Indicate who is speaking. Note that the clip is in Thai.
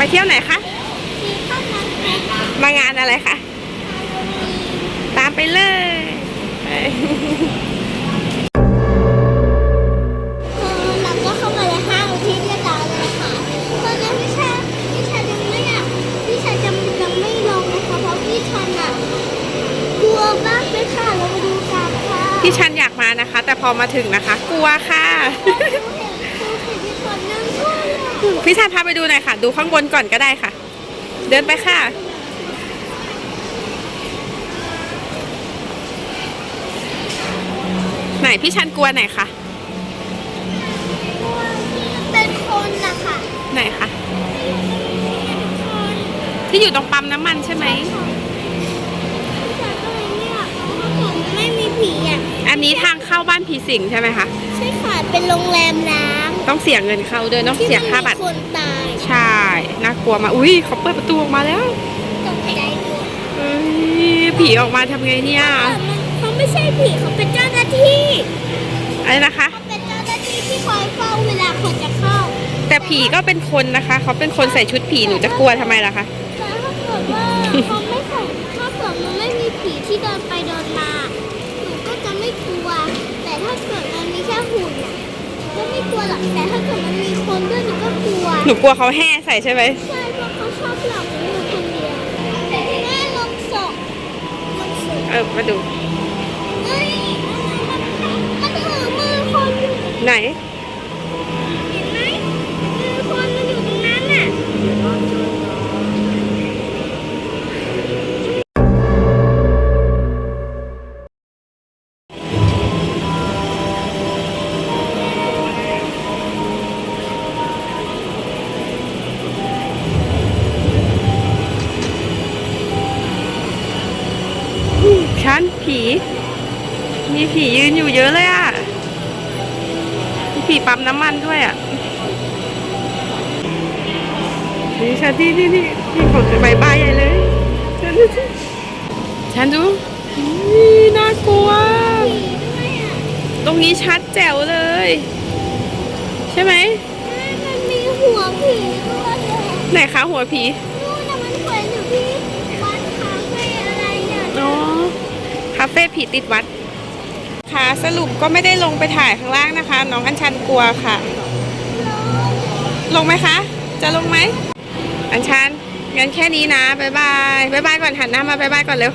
Speaker 1: ไปเที่ยวไหนคะ
Speaker 2: มีข้าวมันไก่
Speaker 1: มางานอะไรคะตามไปเลยไป
Speaker 2: คือเราก็เข้ามาในห้างที่เรียบร้อยเลยค่ะตอนนั้นพี่ชายพี่ชายยังไม่อยากพี่ชายยังยังไม่ลงนะคะเพราะพี่ชายน่ะกลัวมากเลยค่ะเรามาดูกันค่ะ
Speaker 1: พี่ชันอยากมานะคะ แต่พอมาถึงนะคะ กลัวค่ะ
Speaker 2: ดูเห็นดูเห็นที่คนนั่งด้วยอะ
Speaker 1: พี่ชันพาไปดูหน่อยค่ะ ดูข้างบนก่อนก็ได้ค่ะ เดินไปค่ะ ไหนพี่ชันกลัวไหนคะ
Speaker 2: กลัวที่เป็นคนนะคะ
Speaker 1: ไหนคะ
Speaker 2: เป็นคน
Speaker 1: ที่อยู่ตรงปั๊มน้ำมันใช่ไหม
Speaker 2: พี่ชายก็เลยเนี่ยเพราะผมไม่มีผีอะ
Speaker 1: อันนี้ทางเข้าบ้านผีสิงใช่ไหมคะ
Speaker 2: ใช่ค่ะ เป็นโรงแรมร้าง
Speaker 1: ต้องเสียเงินเข้าด้วยต้อง
Speaker 2: ที่
Speaker 1: เสีย
Speaker 2: มัน
Speaker 1: ค่าบัต
Speaker 2: มี
Speaker 1: ร
Speaker 2: คนตาย
Speaker 1: ใช่น่ากลัวมากอุ้ยเขาเปิดประตูออกมาแล้ว
Speaker 2: ตกใจด้วย
Speaker 1: เฮ้ยผีออกมาทำไงเนี่ย
Speaker 2: แต่มันเขาไม่ใช่ผีเขาเป็นเจ้าหน้าที่
Speaker 1: อะไรนะคะ
Speaker 2: เขาเป็นเจ้าหน้าที่ที่คอยเฝ้าเวลาคนจะเข้า
Speaker 1: แต่ผีก็เป็นคนนะคะ เขาเป็นคนใส่ชุดผีหนูจะกลัวทำไมล่ะคะ
Speaker 2: แต่ถ้าเกิดว่าเขาไม่ใส่ถ้าเกิดมันไม่มีผีที่เดินไปเดินมาหนูก็จะไม่กลัว แต่ถ้าเกิดมันมีแค่หุ่นอะก็ไม่กลั วหรอกแต่ถ้าเกิดมันมีคนด้วยหนูก็กลัว
Speaker 1: หนูกลัวเขาแห่ใส่ใช่ไหม
Speaker 2: ใช่เพราะเขาชอบหลอกหนูอยู่คนเดียวแม่ลงศพลงศพ
Speaker 1: เออมาดู
Speaker 2: เอ้ยมันถือมือคนอยู่
Speaker 1: ไหน
Speaker 2: เห็นไหมมือคนมันอยู่ตรงนั้นน่ะ
Speaker 1: ผีมีผียืนอยู่เยอะเลยอะมีผีปั๊มน้ำมันด้วยอะนี่ฉันที่ที่ที่ที่ของใบใบายใหญ่เลยฉันดูสิฉันดูอุ๊ยน่ากลัว
Speaker 2: ผีด้วยอะ
Speaker 1: ตรงนี้ชัดแจ๋วเลย ใช่ไหม
Speaker 2: แม่มันมีหัวผีด้วยเลย
Speaker 1: ไหนคะหัวผีาเฟ่ผีติดวัดค่ะสรุปก็ไม่ได้ลงไปถ่ายข้างล่างนะคะ น้องอัญชันกลัวค่ะ ลงไหมคะ จะลงไหม อัญชันงั้นแค่นี้นะ บ๊ายบาย บ๊ายบายก่อนหันหน้ามาบ๊ายบายก่อนเร็ว